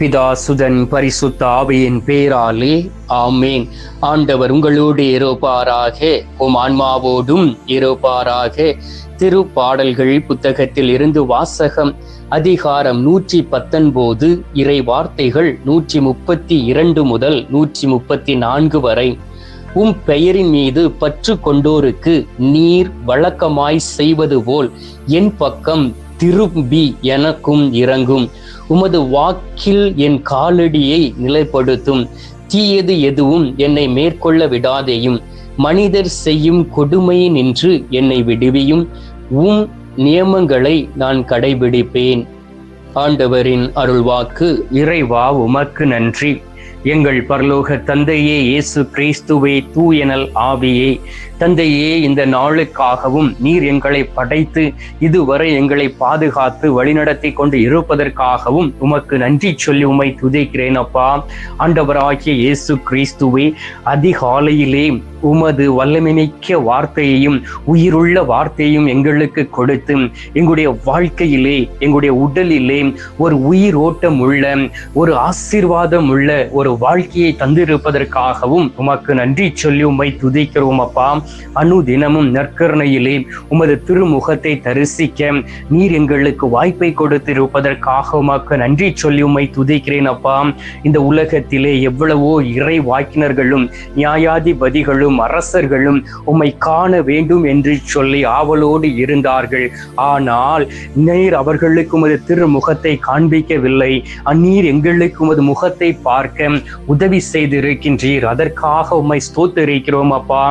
பிதா சுதன் பரிசுத்த ஆவியின் பேராலே ஆமேன். ஆண்டவர் உங்களோடு இருப்பாராக. உம் ஆன்மாவோடும் இருப்பாராக. திருப்பாடல்கள் புத்தகத்தில் இருந்து வாசகம் அதிகாரம் நூற்றி பத்தொன்பது இறை வார்த்தைகள் நூற்றி முப்பத்தி இரண்டு முதல் நூற்றி முப்பத்தி நான்கு வரை. உம் பெயரின் மீது பற்று கொண்டோருக்கு நீர் வழக்கமாய் செய்வது போல் என் பக்கம் திரும்பி எனக்கும் இறங்கும். உமது வாக்கில் என் காலடியை நிலைப்படுத்தும். தீயது எதுவும் என்னை மேற்கொள்ள விடாதேயும். மனிதர் செய்யும் கொடுமை நின்று என்னை விடுவியும். உம் நியமங்களை நான் கடைபிடிப்பேன். ஆண்டவரின் அருள்வாக்கு இறைவா உமக்கு நன்றி. எங்கள் பரலோக தந்தையே இயேசு கிறிஸ்துவே தூயனல் ஆவியே. தந்தையே இந்த நாளுக்காகவும் நீர் எங்களை படைத்து இதுவரை எங்களை பாதுகாத்து வழிநடத்தி கொண்டு இருப்பதற்காகவும் உமக்கு நன்றி சொல்லி உமை துதைக்கிறேன் அப்பா. ஆண்டவராகிய இயேசு கிறிஸ்துவே அதிகாலையிலே உமது வல்லமினிக்க வார்த்தையையும் உயிருள்ள வார்த்தையும் எங்களுக்கு கொடுத்து எங்களுடைய வாழ்க்கையிலே எங்களுடைய உடலிலே ஒரு உயிரோட்டம் உள்ள ஒரு ஆசீர்வாதம் உள்ள ஒரு வாழ்க்கையை தந்திருப்பதற்காகவும் உமக்கு நன்றி சொல்லி உம்மை துதிக்கிறோம் அப்பா. அனுதினமும் நற்கருணையிலே உமது திருமுகத்தை தரிசிக்க நீர் எங்களுக்கு வாய்ப்பை கொடுத்திருப்பதற்காக உமாக்கு நன்றி சொல்லி உம்மை துதிக்கிறேன் அப்பா. இந்த உலகத்திலே எவ்வளவோ இறை வாக்கினர்களும் நியாயாதிபதிகளும் அரசர்களும் உம்மை காண வேண்டும் என்று சொல்லி ஆவலோடு இருந்தார்கள். ஆனால் நீர் அவர்களுக்கு உமது திருமுகத்தை காண்பிக்கவில்லை. அந்நீர் எங்களுக்கு உமது முகத்தை பார்க்க உதவி செய்திருக்கின்றீர். அதற்காக உம்மை ஸ்தோத்தரிக்கிறோம் அப்பா.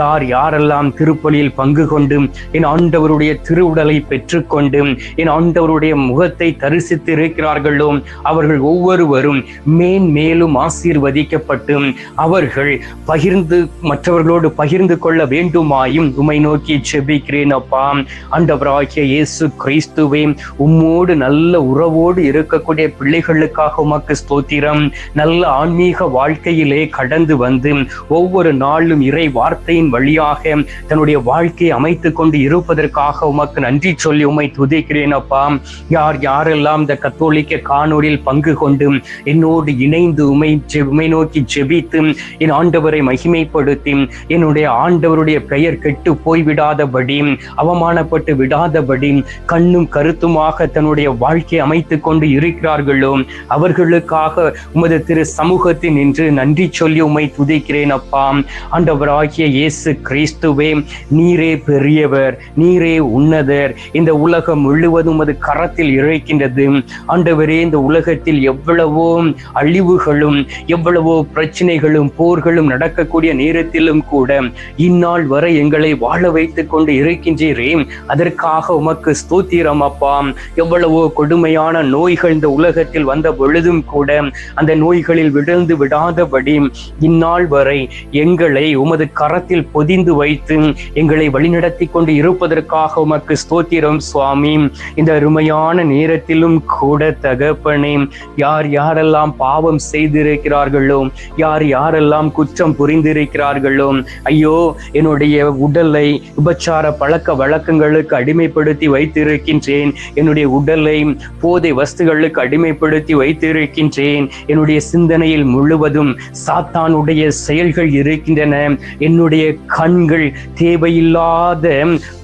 யார் யாரெல்லாம் திருப்பலியில் பங்கு கொண்டு என் ஆண்டவருடைய திருவுடலை பெற்றுக்கொண்டு என் ஆண்டவருடைய முகத்தை தரிசித்து இருக்கிறார்களோ அவர்கள் ஒவ்வொருவரும் மேன்மேலும் ஆசீர்வதிக்கப்பட்டு அவர்கள் பகிர்ந்து மற்றவர்களோடு பகிர்ந்து கொள்ள வேண்டுமாயும் உமை நோக்கி செபிக்கிறேன் அப்பா. ஆண்டவராகிய இயேசு கிறிஸ்துவே உம்மோடு நல்ல உறவோடு இருக்கக்கூடிய பிள்ளைகளுக்காக உமக்கு ஸ்தோத்திரம். நல்ல ஆன்மீக வாழ்க்கையிலே கடந்து வந்து ஒவ்வொரு நாளும் இறை வார்த்தையின் வழி சரியாக தன்னுடைய வாழ்க்கையை அமைத்து கொண்டு இருப்பதற்காக உமக்கு நன்றி சொல்லி உமை துதிக்கிறேன் அப்பா. யார் யாரெல்லாம் இந்த கத்தோலிக்க காணொலியில் பங்கு கொண்டு என்னோடு இணைந்து உமை உமை நோக்கி ஜெபித்து என் ஆண்டவரை மகிமைப்படுத்தி என்னுடைய ஆண்டவருடைய பெயர் கெட்டு போய்விடாதபடி அவமானப்பட்டு விடாதபடி கண்ணும் கருத்துமாக தன்னுடைய வாழ்க்கையை அமைத்துக் கொண்டு இருக்கிறார்களோ அவர்களுக்காக உமது திரு சமூகத்தில் நின்று நன்றி சொல்லி உமை துதிக்கிறேன் அப்பா. ஆண்டவராகிய இயேசு கிறிஸ்துவே நீரே பெரியவர் நீரே உன்னதர். இந்த உலகம் முழுவதும் அது கரத்தில் இழைக்கின்றது ஆண்டவரே இந்த உலகத்தில் எவ்வளவோ அழிவுகளும் எவ்வளவோ பிரச்சனைகளும் போர்களும் நடக்கக்கூடிய நேரத்திலும் கூட இந்நாள் வரை எங்களை வாழ வைத்துக் கொண்டு இருக்கின்றீரே. அதற்காக உமக்கு ஸ்தோத்திரம் அப்பா. எவ்வளவோ கொடுமையான நோய்கள் இந்த உலகத்தில் வந்த பொழுதும் கூட அந்த நோய்களில் விழுந்து விடாதபடி இந்நாள் வரை எங்களை உமது கரத்தில் பொதிந்து வைத்து எங்களை வழிநடத்தி கொண்டு இருப்பதற்காக உமக்கு ஸ்தோத்திரம் சுவாமி. இந்த அருமையான நேரத்திலும் கூட தகப்பனே யார் யாரெல்லாம் பாவம் செய்திருக்கிறார்களோ யார் யாரெல்லாம் குற்றம் புரிந்திருக்கிறார்களோ ஐயோ என்னுடைய உடலை உபச்சார பழக்க வழக்கங்களுக்கு அடிமைப்படுத்தி வைத்திருக்கின்றேன். என்னுடைய உடலை போதை வஸ்துகளுக்கு அடிமைப்படுத்தி வைத்திருக்கின்றேன். என்னுடைய சிந்தனையில் முழுவதும் சாத்தானுடைய செயல்கள் இருக்கின்றன. என்னுடைய கண்கள் தேவையில்லாத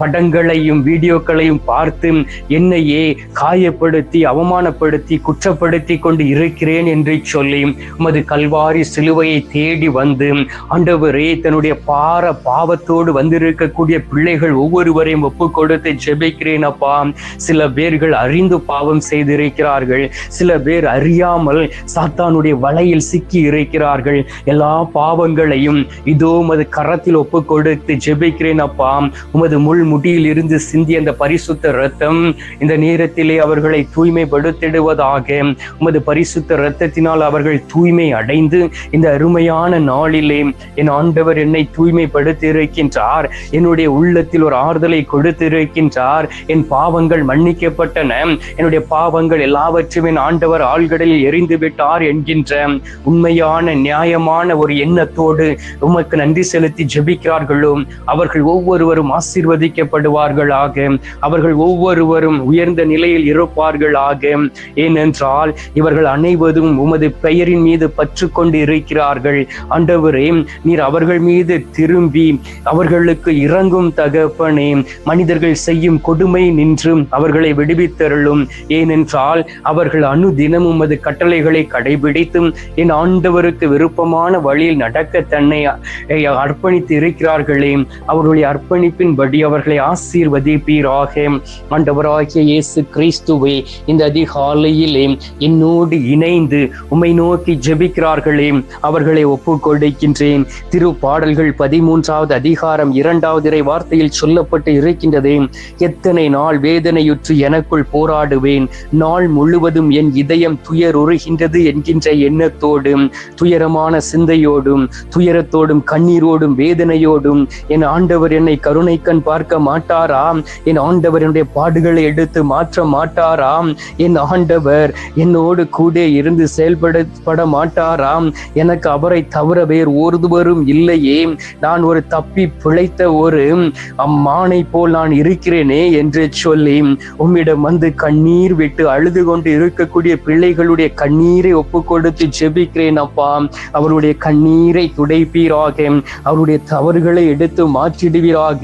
படங்களையும் வீடியோக்களையும் பார்த்து என்னையே காயப்படுத்தி அவமானப்படுத்தி குற்றப்படுத்தி கொண்டு இருக்கிறேன் என்று சொல்லி உமது கல்வாரி சிலுவையை தேடி வந்து ஆண்டவரே தன்னுடைய பார பாவத்தோடு வந்திருக்கக்கூடிய பிள்ளைகள் ஒவ்வொருவரையும் ஒப்பு கொடுத்து ஜெபிக்கிறேன் அப்பா. சில பேர்கள் அறிந்து பாவம் செய்திருக்கிறார்கள். சில பேர் அறியாமல் சாத்தானுடைய வலையில் சிக்கி இருக்கிறார்கள். எல்லா பாவங்களையும் இதோ மது கரத்தில் ஒப்பு ஒப்பு கொடுத்து ஜெபிக்கிறேன் அப்பா. உமது முள் முடியில் இருந்து சிந்திய அந்த பரிசுத்த ரத்தம் இந்த நேரத்திலே அவர்களை தூய்மைப்படுத்திடுவதாக. உமது பரிசுத்த ரத்தத்தினால் அவர்கள் தூய்மை அடைந்து இந்த அருமையான நாளிலே என் ஆண்டவர் என்னை தூய்மைப்படுத்தி இருக்கின்றார் என்னுடைய உள்ளத்தில் ஒரு ஆறுதலை கொடுத்திருக்கின்றார். என் பாவங்கள் மன்னிக்கப்பட்டன. என்னுடைய பாவங்கள் எல்லாவற்றையும் என் ஆண்டவர் ஆழ்கடலில் எரிந்து விட்டார் என்கின்ற உண்மையான நியாயமான ஒரு எண்ணத்தோடு உமக்கு நன்றி செலுத்தி ஜெபிக்க இருக்கிறார்களோ அவர்கள் ஒவ்வொருவரும் ஆசீர்வதிக்கப்படுவார்கள் ஆக அவர்கள் ஒவ்வொருவரும் உயர்ந்த நிலையில் இருப்பார்கள் ஆக ஏனென்றால் இவர்கள் அனைவரும் உமது பெயரின் மீது பற்று கொண்டு இருக்கிறார்கள் ஆண்டவரே நீர் அவர்கள் மீது திரும்பி அவர்களுக்கு இறங்கும் தகப்பனே. மனிதர்கள் செய்யும் கொடுமை நின்று அவர்களை விடுவித்தருளும். ஏனென்றால் அவர்கள் அனுதினம் உமது கட்டளைகளை கடைபிடித்தும் என் ஆண்டவருக்கு விருப்பமான வழியில் நடக்க தன்னை அர்ப்பணித்து அர்ப்பணித்து இருக்கிறார்களே அவர்களுடைய அர்ப்பணிப்பின்படி அவர்களை ஆசீர்வதிப்பீராக. ஆண்டவராகிய இயேசு கிறிஸ்துவே இந்த அதிகாலையிலே என்னோடு இணைந்து உம்மை நோக்கி ஜெபிக்கிறார்களே. அவர்களை ஒப்புக் திருப்பாடல்கள் திரு பாடல்கள் பதிமூன்றாவது அதிகாரம் இரண்டாவது இறை வார்த்தையில் சொல்லப்பட்டு இருக்கின்றதே. எத்தனை நாள் வேதனையுற்று எனக்குள் போராடுவேன். நாள் முழுவதும் என் இதயம் துயருறுகின்றது என்கின்ற எண்ணத்தோடும் துயரமான சிந்தையோடும் துயரத்தோடும் கண்ணீரோடும் வேதனையோடும் என் ஆண்டவர் என்னை கருணை கண் பார்க்க மாட்டாராம். என் ஆண்டவர் என்னுடைய பாடுகளை எடுத்து மாற்ற மாட்டாராம். என் ஆண்டவர் என்னோடு கூட இருந்து செயல்படப்பட மாட்டாராம். எனக்கு அவரை தவிர வேறு ஒருவரும் இல்லையே. நான் ஒரு தப்பி பிழைத்த ஒரு அம்மானை போல் நான் இருக்கிறேனே என்று சொல்லி உம்மிடம் வந்து கண்ணீர் விட்டு அழுது கொண்டு இருக்கக்கூடிய பிள்ளைகளுடைய கண்ணீரை ஒப்பு கொடுத்து ஜெபிக்கிறேன் அப்பா. அவருடைய கண்ணீரை துடைப்பீராக. அவருடைய தவறு அவர்களை எடுத்து மாற்றிடுவீராக.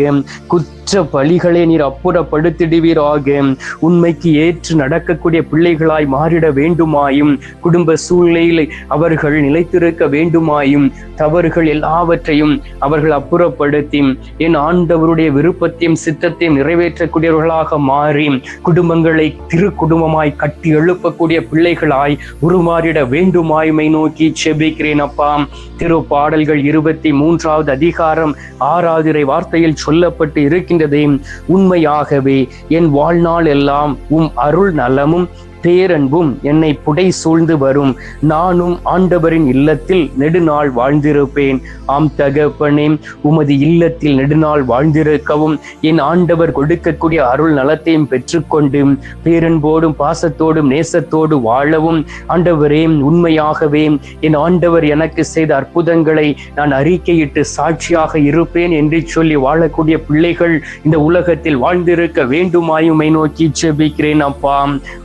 குற்ற பழிகளை நீர் அப்புறப்படுத்திடுவீராக. உண்மைக்கு ஏற்று நடக்கக்கூடிய பிள்ளைகளாய் மாறிட வேண்டுமாயும் குடும்ப சூழ்நிலையில் அவர்கள் நிலைத்திருக்க வேண்டுமாயும் தவறுகள் எல்லாவற்றையும் அவர்கள் அப்புறப்படுத்தி என் ஆண்டவருடைய விருப்பத்தையும் சித்தத்தையும் நிறைவேற்றக்கூடியவர்களாக மாறி குடும்பங்களை திரு குடும்பமாய் கட்டி எழுப்பக்கூடிய பிள்ளைகளாய் உருமாறிட வேண்டுமாயுமை நோக்கி செபிக்கிறேன் அப்பா. திரு பாடல்கள் இருபத்தி மூன்றாவது அதிகாரம் ஆறாவது வார்த்தையில் சொல்லப்பட்டு இருக்கின்றதே உண்மையாகவே என் வாழ்நாள் எல்லாம் உம் அருள் நலமும் பேரன்பும் என்னை புடை சூழ்ந்து வரும். நானும் ஆண்டவரின் இல்லத்தில் நெடுநாள் வாழ்ந்திருப்பேன். ஆம் தகப்பனே உமது இல்லத்தில் நெடுநாள் வாழ்ந்திருக்கவும் என் ஆண்டவர் கொடுக்கக்கூடிய அருள் நலத்தையும் பெற்றுக்கொண்டு பேரன்போடும் பாசத்தோடும் நேசத்தோடு வாழவும். ஆண்டவரே உண்மையாகவே என் ஆண்டவர் எனக்கு செய்த அற்புதங்களை நான் அறிக்கையிட்டு சாட்சியாக இருப்பேன் என்று சொல்லி வாழக்கூடிய பிள்ளைகள் இந்த உலகத்தில் வாழ்ந்திருக்க வேண்டுமாயுமை நோக்கி செபிக்கிறேன் அப்பா.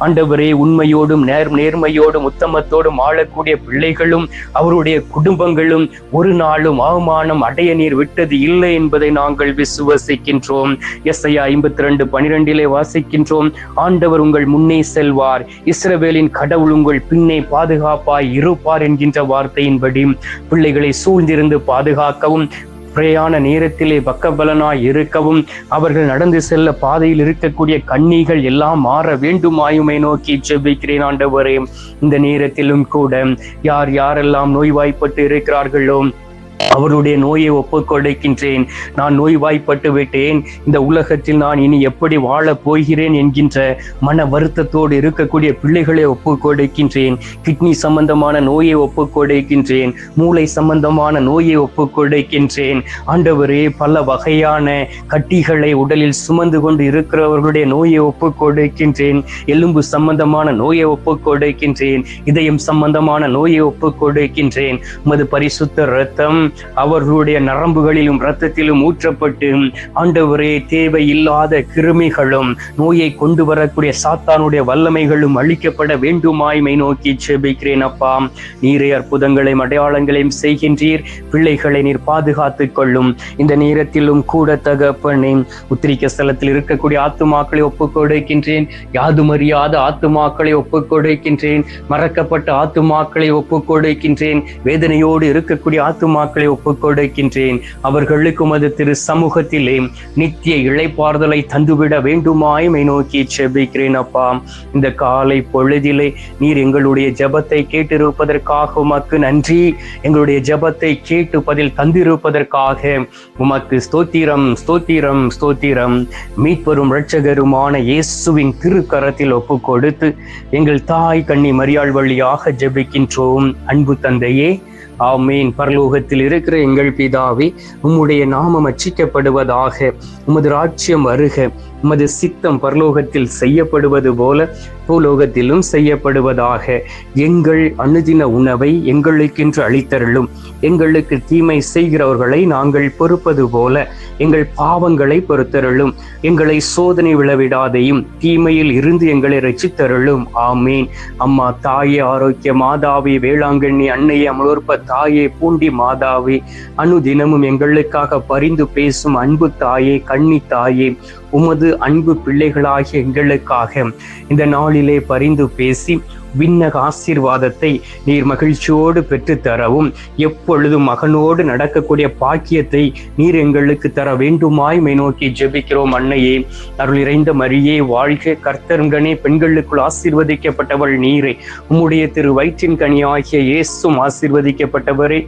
ஆண்டவரே உண்மையோடும் நேர் நேர்மையோடும் உத்தமத்தோடும் ஆளக்கூடிய பிள்ளைகளும் அவருடைய குடும்பங்களும் ஒரு நாளும் அவமானம் அடைய நீர் விட்டது இல்லை என்பதை நாங்கள் விசுவசிக்கின்றோம். எஸ்ஐயா ஐம்பத்தி ரெண்டு பனிரெண்டிலே வாசிக்கின்றோம் ஆண்டவர் உங்கள் முன்னே செல்வார் இஸ்ரவேலின் கடவுள் உங்கள் பின்னே பாதுகாப்பாய் இருப்பார் என்கின்ற வார்த்தையின்படி பிள்ளைகளை சூழ்ந்திருந்து பாதுகாக்கவும் பிரயாண நேரத்திலே பக்கபலனாய் இருக்கவும் அவர்கள் நடந்து செல்ல பாதையில் இருக்கக்கூடிய கண்ணிகள் எல்லாம் மாற வேண்டுமாயுமை நோக்கி ஜெபிக்கிறேன் ஆண்டவரே. இந்த நேரத்திலும் கூட யார் யாரெல்லாம் நோய்வாய்ப்பட்டு இருக்கிறார்களோ அவருடைய நோயை ஒப்புக் கொடுக்கின்றேன் நான் நோய்வாய்ப்பட்டு விட்டேன் இந்த உலகத்தில் நான் இனி எப்படி வாழப் போகிறேன் என்கின்ற மன வருத்தத்தோடு இருக்கக்கூடிய பிள்ளைகளை ஒப்புக் கொடுக்கின்றேன் கிட்னி சம்பந்தமான நோயை ஒப்புக்கொடுக்கின்றேன். மூளை சம்பந்தமான நோயை ஒப்புக் கொடுக்கின்றேன் ஆண்டவரே பல வகையான கட்டிகளை உடலில் சுமந்து கொண்டு இருக்கிறவர்களுடைய நோயை ஒப்புக் கொடுக்கின்றேன் எலும்பு சம்பந்தமான நோயை ஒப்புக் கொடுக்கின்றேன் இதயம் சம்பந்தமான நோயை ஒப்புக் கொடுக்கின்றேன் உமது பரிசுத்த ரத்தம் அவர்களுடைய நரம்புகளிலும் இரத்தத்திலும் ஊற்றப்பட்டு ஆண்டவரே தேவையில்லாத கிருமிகளும் நோயை கொண்டு வரக்கூடிய சாத்தானுடைய வல்லமைகளும் அழிக்கப்பட வேண்டுமாய்மை நோக்கி செபிக்கிறேன் அப்பா. நீரே அற்புதங்களையும் அடையாளங்களையும் செய்கின்றீர். பிள்ளைகளை நீர் பாதுகாத்துக் கொள்ளும். இந்த நேரத்திலும் கூட தகப்பனே உத்திரிக்க ஸ்தலத்தில் இருக்கக்கூடிய ஆத்துமாக்களை ஒப்புக் கொடுக்கின்றேன் யாதுமறியாத ஆத்துமாக்களை ஒப்புக் கொடுக்கின்றேன் மறக்கப்பட்ட ஆத்துமாக்களை ஒப்புக் கொடுக்கின்றேன் வேதனையோடு இருக்கக்கூடிய ஆத்துமாக்களை ஒப்புக் கொடுக்கின்றேன். அவர்களுக்கு உமது திரு சமூகத்திலே நித்திய இளைப்பாறுதலை தந்துவிட வேண்டுமாய்மை நோக்கி செபிக்கிறேன் அப்பா. இந்த காலை பொழுதிலே நீர் எங்களுடைய ஜபத்தை கேட்டிருப்பதற்காக உமக்கு நன்றி. எங்களுடைய ஜபத்தை கேட்டு பதில் தந்திருப்பதற்காக உமக்கு ஸ்தோத்திரம் ஸ்தோத்திரம் ஸ்தோத்திரம். மீட்பரும் இரட்சகருமான இயேசுவின் திருக்கரத்தில் ஒப்பு கொடுத்து எங்கள் தாய் கண்ணி மரியாள் வழியாக ஜெபிக்கின்றோம். அன்பு தந்தையே ஆமீன். பரலோகத்தில் இருக்கிற எங்கள் பிதாவே உம்முடைய நாமம் அச்சிக்கப்படுவதாக உமது ராஜ்யம் வருக. உமது சித்தம் பரலோகத்தில் செய்யப்படுவது போல பூலோகத்திலும் செய்யப்படுவதாக. எங்கள் அனுதின உணவை எங்களுக்கென்று அளித்தருளும். எங்களுக்கு தீமை செய்கிறவர்களை நாங்கள் பொறுப்பது போல எங்கள் பாவங்களை பொறுத்தருளும். எங்களை சோதனை விழவிடாதையும் தீமையில் இருந்து எங்களை ரசித்தருளும் ஆமேன். அம்மா தாயே ஆரோக்கிய மாதாவி வேளாங்கண்ணி அன்னையே அமலோற்ப தாயே பூண்டி மாதாவி அனுதினமும் எங்களுக்காக பரிந்து பேசும் அன்பு தாயே கண்ணி தாயே உமது அன்பு பிள்ளைகளாகிய எங்களுக்காக இந்த நாளிலே பரிந்து பேசி விண்ணக ஆசீர்வாதத்தை நீர் மகிழ்ச்சியோடு பெற்று தரவும். எப்பொழுதும் மகனோடு நடக்கக்கூடிய பாக்கியத்தை நீர் எங்களுக்கு தர வேண்டுமாய் மை நோக்கி ஜெபிக்கிறோம் அன்னையே. அருள் இறைந்த மரியே வாழ்க கர்த்தருங்கனே பெண்களுக்குள் ஆசீர்வதிக்கப்பட்டவள் நீரே. உம்முடைய திரு வயிற்றின் கனியாகிய இயேசும் ஆசீர்வதிக்கப்பட்டவரே.